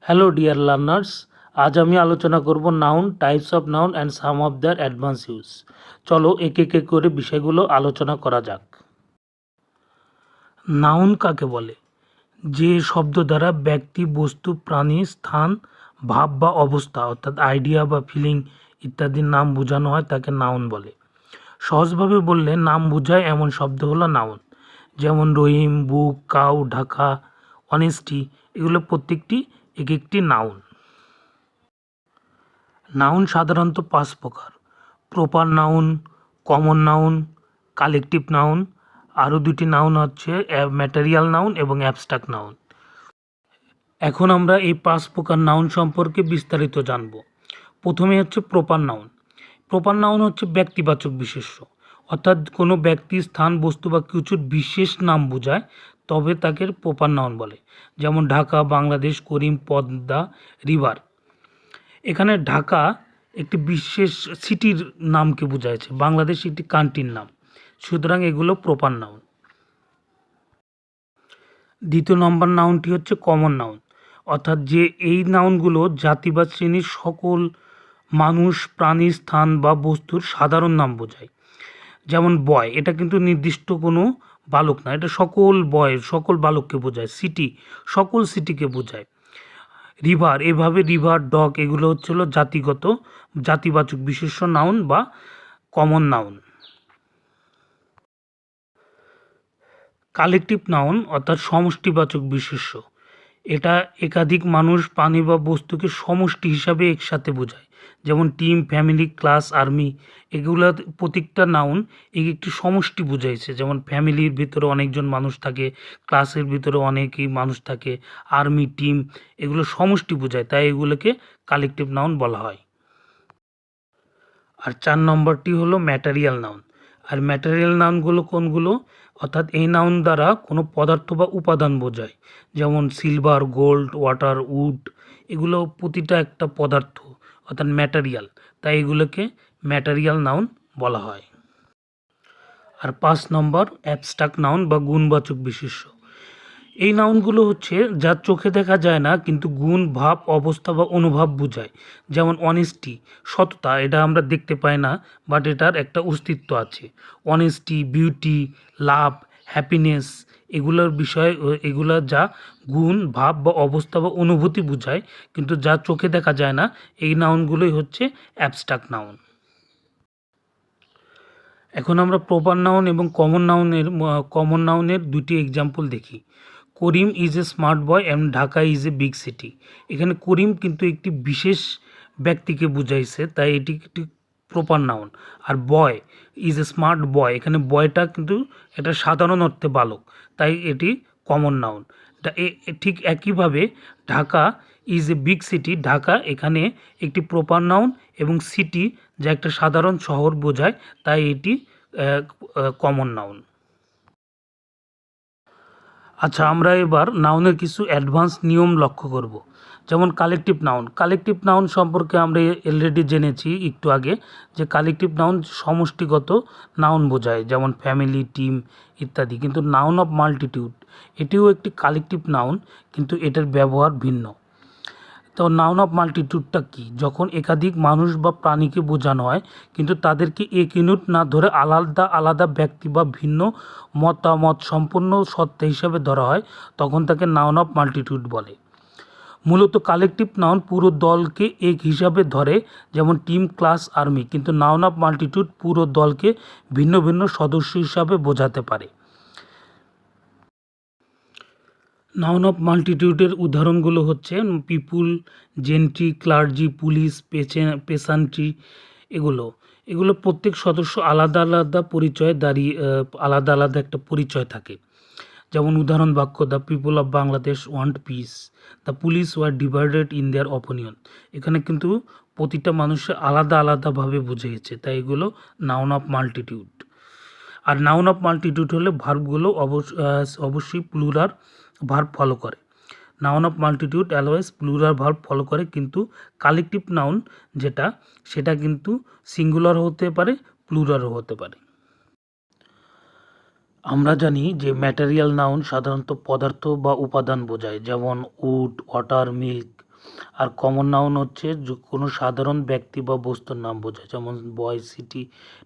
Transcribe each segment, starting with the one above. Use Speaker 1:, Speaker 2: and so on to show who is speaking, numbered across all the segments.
Speaker 1: Hello dear learners, আজ আমি আলোচনা করব noun, types of noun and some of their advance use. চলো এক এক করে বিষয়গুলো আলোচনা করা যাক। নাউন কাকে বলে? যে শব্দ দ্বারা ব্যক্তি, বস্তু, প্রাণী, স্থান, ভাব বা অবস্থা, অর্থাৎ আইডিয়া বা ফিলিং ইত্যাদির নাম বোঝানো হয়, তাকে নাউন বলে। সহজভাবে বললে নাম বোঝায় এমন শব্দ হলো নাউন। যেমন Rahim, book, cow, Dhaka honesty এগুলো প্রত্যেকটি এক একটি নাউন। নাউন সাধারণত পাঁচ প্রকার। Proper noun, common noun, collective noun, আরও দুটি নাউন হচ্ছে ম্যাটেরিয়াল নাউন এবং অ্যাবস্ট্রাক্ট নাউন। এখন আমরা এই পাঁচ প্রকার নাউন সম্পর্কে বিস্তারিত জানব। প্রথমে হচ্ছে প্রপার নাউন। প্রপার নাউন হচ্ছে ব্যক্তিবাচক বিশেষ্য। অর্থাৎ কোনো ব্যক্তি, স্থান, বস্তু বা কিছুর বিশেষ নাম বোঝায় তবে তাকে প্রপার নাউন বলে, যেমন ঢাকা, বাংলাদেশ, করিম, পদ্মা রিভার। এখানে ঢাকা একটি বিশেষ সিটির নামকে বোঝাইছে, বাংলাদেশ একটি কান্ট্রির নাম। সুতরাং এগুলো প্রপার নাউন। দ্বিতীয় নম্বর নাউনটি হচ্ছে কমন নাউন। অর্থাৎ যে এই নাউনগুলো জাতি বা শ্রেণির সকল মানুষ, প্রাণী, স্থান বা বস্তুর সাধারণ নাম বোঝায়। যেমন বয়, এটা কিন্তু নির্দিষ্ট কোনো বালক না, এটা সকল বয়স সকল বালককে বোঝায় সিটি সকল সিটিকে বোঝায়। রিভার এভাবে রিভার ডগ এগুলো হচ্ছিল জাতিগত, জাতিবাচক বিশেষ্য নাউন বা কমন নাউন কালেকটিভ নাউন অর্থাৎ সমষ্টিবাচক বিশেষ্য। এটা একাধিক মানুষ প্রাণী বা বস্তুকে সমষ্টি হিসাবে একসাথে বোঝায়। যেমন টিম, ফ্যামিলি, ক্লাস, আর্মি, এগুলো প্রত্যেকটা নাউন এক একটি সমষ্টি বুঝাইছে। যেমন ফ্যামিলির ভিতরে অনেকজন মানুষ থাকে, ক্লাসের ভিতরে অনেকই মানুষ থাকে, আর্মি, টিম, এগুলো সমষ্টি বোঝায়, তাই এগুলোকে কালেকটিভ নাউন বলা হয়। আর চার নম্বরটি হলো ম্যাটারিয়াল নাউন। আর ম্যাটেরিয়াল নাউনগুলো কোনগুলো? অর্থাৎ এই নাউন দ্বারা কোনো পদার্থ বা উপাদান বোঝায়। যেমন সিলভার গোল্ড ওয়াটার উড এগুলো প্রতিটা একটা পদার্থ, অর্থাৎ ম্যাটেরিয়াল তাই এগুলোকে ম্যাটেরিয়াল নাউন বলা হয়। আর পাঁচ নম্বর অ্যাবস্ট্রাক্ট নাউন বা গুণবাচক বিশেষ্য। এই নাউনগুলো হচ্ছে যা চোখে দেখা যায় না, কিন্তু গুণ, ভাব, অবস্থা বা অনুভব বোঝায়। যেমন অনেস্টি সততা, এটা আমরা দেখতে পাই না বাট এটার একটা অস্তিত্ব আছে। অনেস্টি বিউটি লাভ হ্যাপিনেস এগুলোর বিষয়ে এগুলো যা গুণ, ভাব বা অবস্থা বা অনুভূতি বোঝায়, কিন্তু যা চোখে দেখা যায় না, এই নাউনগুলোই হচ্ছে অ্যাবস্ট্রাক্ট নাউন। এখন আমরা প্রপার নাউন এবং কমন নাউনের কমন নাউনের দুটি এক্সাম্পল দেখি। Karim is a smart boy and Dhaka is a big city এখানে করিম কিন্তু একটি বিশেষ ব্যক্তিকে বুঝাইছে, তাই এটি একটি proper noun R boy is a smart boy এখানে বয়টা কিন্তু এটা সাধারণ অর্থে বালক, তাই এটি কমন নাউন ঠিক একইভাবে Dhaka is a big city Dhaka এখানে একটি প্রপার নাউন এবং সিটি যা একটা সাধারণ শহর বোঝায়, তাই এটি কমন নাউন আচ্ছা আমরা এবার নাউনের কিছু অ্যাডভান্স নিয়ম লক্ষ্য করব। যেমন কালেকটিভ নাউন কালেকটিভ নাউন সম্পর্কে আমরা অলরেডি জেনেছি একটু আগে যে কালেকটিভ নাউন সমষ্টিগত নাউন বোঝায়, যেমন ফ্যামিলি টিম ইত্যাদি। কিন্তু নাউন অফ মাল্টিটিউড এটিও একটি কালেকটিভ নাউন কিন্তু এটার ব্যবহার ভিন্ন। তো নাউন অফ মাল্টিটিউডটা কি? যখন একাধিক মানুষ বা প্রাণীকে বোঝানো হয়, কিন্তু তাদেরকে এক ইউনিট না ধরে আলাদা আলাদা ব্যক্তি বা ভিন্ন মতামত সম্পন্ন সত্তা হিসাবে ধরা হয়, তখন তাকে নাউন অফ মাল্টিটিউড বলে। মূলত কালেকটিভ নাউন পুরো দলকে এক হিসাবে ধরে, যেমন টিম, ক্লাস, আর্মি, কিন্তু নাউন অফ মাল্টিটিউড পুরো দলকে ভিন্ন ভিন্ন সদস্য হিসাবে বোঝাতে পারে। নাউন অফ মাল্টিটিউডের উদাহরণগুলো হচ্ছে people, gentry, clergy, police peasantry এগুলো। এগুলো প্রত্যেক সদস্য আলাদা আলাদা পরিচয় দাঁড়িয়ে আলাদা আলাদা একটা পরিচয় থাকে। যেমন উদাহরণ বাক্য, the people of Bangladesh want peace. The police were divided in their opinion. এখানে কিন্তু প্রতিটা মানুষের আলাদা আলাদাভাবে বুঝিয়েছে তাই এগুলো নাউন অফ মাল্টিটিউড। আর নাউন অফ মাল্টিটিউড হলে ভার্বগুলো অবশ্যই প্লুরার ভার্ব ফলো করে। Noun of multitude always plural verb follow করে, কিন্তু কালেকটিভ নাউন যেটা, সেটা কিন্তু সিঙ্গুলার হতে পারে প্লুরারও হতে পারে। আমরা জানি যে ম্যাটেরিয়াল নাউন সাধারণত পদার্থ বা উপাদান বোঝায়, যেমন উড ওয়াটার মিল্ক আর কমন নাউন হচ্ছে কোনো সাধারণ ব্যক্তি বা বস্তুর নাম বোঝায়, যেমন বয় সিটি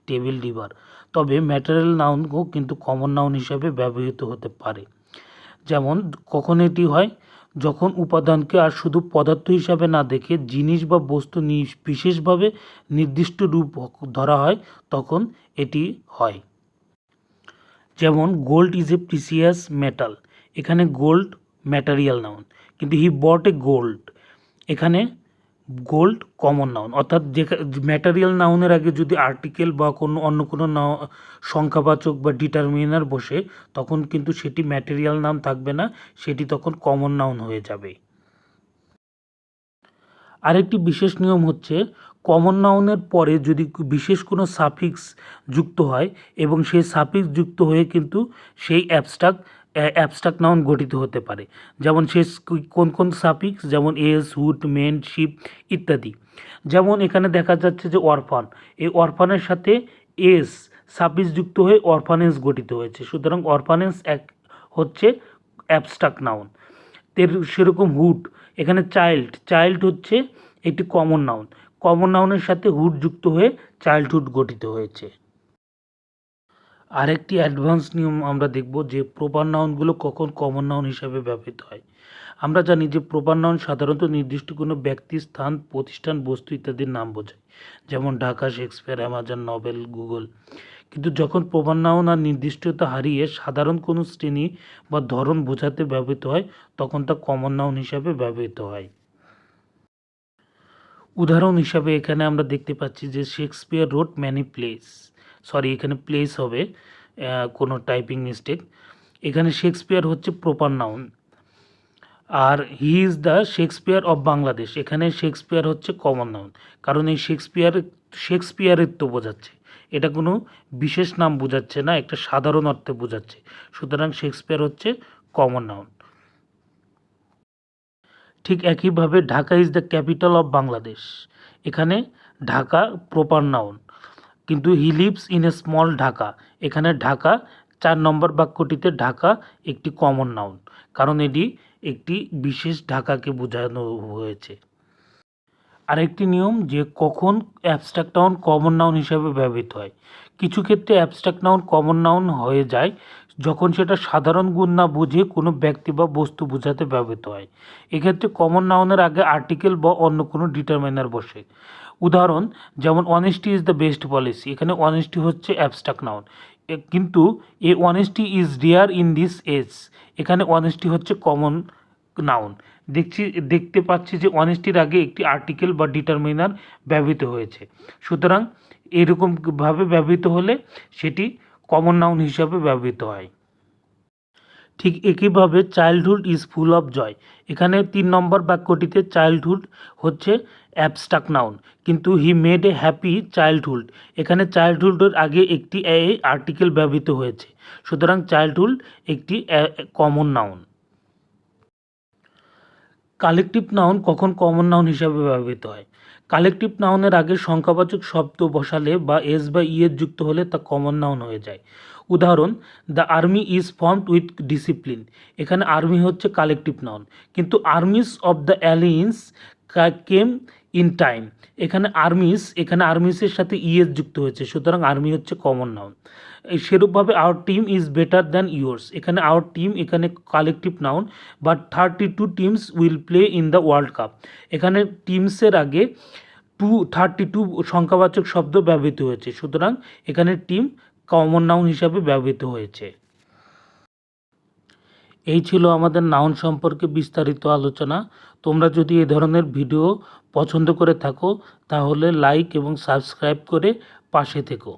Speaker 1: টেবিল রিভার তবে ম্যাটেরিয়াল নাউনও কিন্তু কমন নাউন হিসাবে ব্যবহৃত হতে পারে। যেমন, কখন এটি হয়? যখন উপাদানকে আর শুধু পদার্থ হিসাবে না দেখে জিনিস বা বস্তু বিশেষভাবে নির্দিষ্ট রূপ ধরা হয়, তখন এটি হয়। যেমন gold is a precious metal এখানে গোল্ড ম্যাটারিয়াল নাউন কিন্তু হি বট এ গোল্ড এখানে গোল্ড কমন নাউন অর্থাৎ যে ম্যাটারিয়াল নাউনের আগে যদি আর্টিকেল বা কোনো অন্য কোনো নাও সংখ্যাবাচক বা ডিটারমিনার বসে, তখন কিন্তু সেটি ম্যাটেরিয়াল নাম থাকবে না, সেটি তখন কমন নাউন হয়ে যাবে। আরেকটি বিশেষ নিয়ম হচ্ছে কমন নাউনের পরে যদি বিশেষ কোনো সাফিক্স যুক্ত হয়, এবং সেই সাফিক্স যুক্ত হয়ে কিন্তু সেই অ্যাবস্ট্রাক্ট অ্যাবস্ট্রাক্ট নাউন গঠিত হতে পারে। যেমন সে কোন কোন সাফিক্স যেমন এস হুড মেন শিপ ইত্যাদি। যেমন এখানে দেখা যাচ্ছে যে অরফান। এই অরফানের সাথে এস সাফিক্স যুক্ত হয়ে অরফানেস গঠিত হয়েছে। সুতরাং অরফানেস এক হচ্ছে অ্যাবস্ট্রাক্ট নাউন তের সেরকম হুড এখানে চাইল্ড চাইল্ড হচ্ছে একটি কমন নাউন কমন নাউনের সাথে হুড যুক্ত হয়ে চাইল্ডহুড গঠিত হয়েছে। আরেকটি অ্যাডভান্স নিয়ম আমরা দেখব যে প্রপার নাউনগুলো কখন কমন নাউন হিসাবে ব্যবহৃত হয়। আমরা জানি যে প্রপার নাউন সাধারণত নির্দিষ্ট কোনো ব্যক্তি, স্থান, প্রতিষ্ঠান, বস্তু ইত্যাদির নাম বোঝায়। যেমন Dhaka, Shakespeare, Amazon novel Google. কিন্তু যখন প্রপার নাউন আর নির্দিষ্টতা হারিয়ে সাধারণ কোনো শ্রেণি বা ধরন বোঝাতে ব্যবহৃত হয়, তখন তা কমন নাউন হিসাবে ব্যবহৃত হয়। উদাহরণ হিসাবে এখানে আমরা দেখতে পাচ্ছি যে Shakespeare wrote many plays sorry, এখানে প্লেস হবে কোনো টাইপিং মিস্টেক এখানে শেক্সপিয়ার হচ্ছে proper noun R he is the Shakespeare of Bangladesh এখানে শেক্সপিয়ার হচ্ছে কমন নাউন কারণ এই শেক্সপিয়ার শেক্সপিয়ারের তো বোঝাচ্ছে। এটা কোনো বিশেষ নাম বোঝাচ্ছে না, একটা সাধারণ অর্থে বোঝাচ্ছে। সুতরাং শেক্সপিয়ার হচ্ছে কমন নাউন ঠিক একইভাবে Dhaka is the capital of Bangladesh এখানে ঢাকা প্রপার নাউন কিন্তু he lives in a small Dhaka. এখানে ঢাকা, চার নম্বর বাক্যটিতে ঢাকা একটি কমন নাউন কারণ এটি একটি বিশেষ ঢাকাকে বোঝানো হয়েছে। আরেকটি নিয়ম যে কখন অ্যাবস্ট্রাক্ট নাউন কমন নাউন হিসাবে ব্যবহৃত হয়। কিছু ক্ষেত্রে অ্যাবস্ট্রাক্ট নাউন কমন নাউন হয়ে যায় যখন সেটা সাধারণ গুণ না বুঝে কোনো ব্যক্তি বা বস্তু বোঝাতে ব্যবহৃত হয়। এক্ষেত্রে কমন নাউনের আগে আর্টিকেল বা অন্য কোনো ডিটারমিনার বসে। উদাহরণ, যেমন honesty is the best policy এখানে অনেস্টি হচ্ছে অ্যাবস্ট্রাক্ট নাউন কিন্তু a honesty is rare in this age এখানে অনেস্টি হচ্ছে কমন নাউন দেখছি, দেখতে পাচ্ছি যে অনেস্টির আগে একটি আর্টিকেল বা ডিটারমিনার ব্যবহৃত হয়েছে। সুতরাং এরকমভাবে ব্যবহৃত হলে সেটি কমন নাউন হিসাবে ব্যবহৃত হয়। ঠিক একইভাবে childhood is full of joy এখানে তিন নম্বর বাক্যটিতে চাইল্ডহুড হচ্ছে অ্যাবস্ট্রাক্ট নাউন কিন্তু he made a happy childhood এখানে চাইল্ডহুডের আগে একটি আর্টিকেল ব্যবহৃত হয়েছে। সুতরাং চাইল্ডহুড একটি কমন নাউন কালেকটিভ নাউন কখন কমন নাউন হিসাবে ব্যবহৃত হয়? কালেকটিভ নাউনের আগে সংখ্যাবাচক শব্দ বসালে বা এস বা ই এর যুক্ত হলে তা কমন নাউন হয়ে যায়। উদাহরণ the army is formed with discipline এখানে আর্মি হচ্ছে কালেকটিভ নাউন কিন্তু armies of the aliens came in time এখানে আর্মিস এখানে আর্মিসের সাথে ইএস যুক্ত হয়েছে, সুতরাং আর্মি হচ্ছে common noun সেরূপভাবে our team is better than yours এখানে আওয়ার টিম এখানে collective noun but thirty two teams will play in the world cup এখানে টিমসের আগে টু থার্টি টু সংখ্যাবাচক শব্দ ব্যবহৃত হয়েছে, সুতরাং এখানে টিম কমন নাউন হিসাবে ব্যবহৃত হয়েছে। এই ছিল আমাদের নাউন সম্পর্কে বিস্তারিত আলোচনা। তোমরা যদি এই ধরনের ভিডিও পছন্দ করে থাকো, তাহলে লাইক এবং সাবস্ক্রাইব করে পাশে থেকো।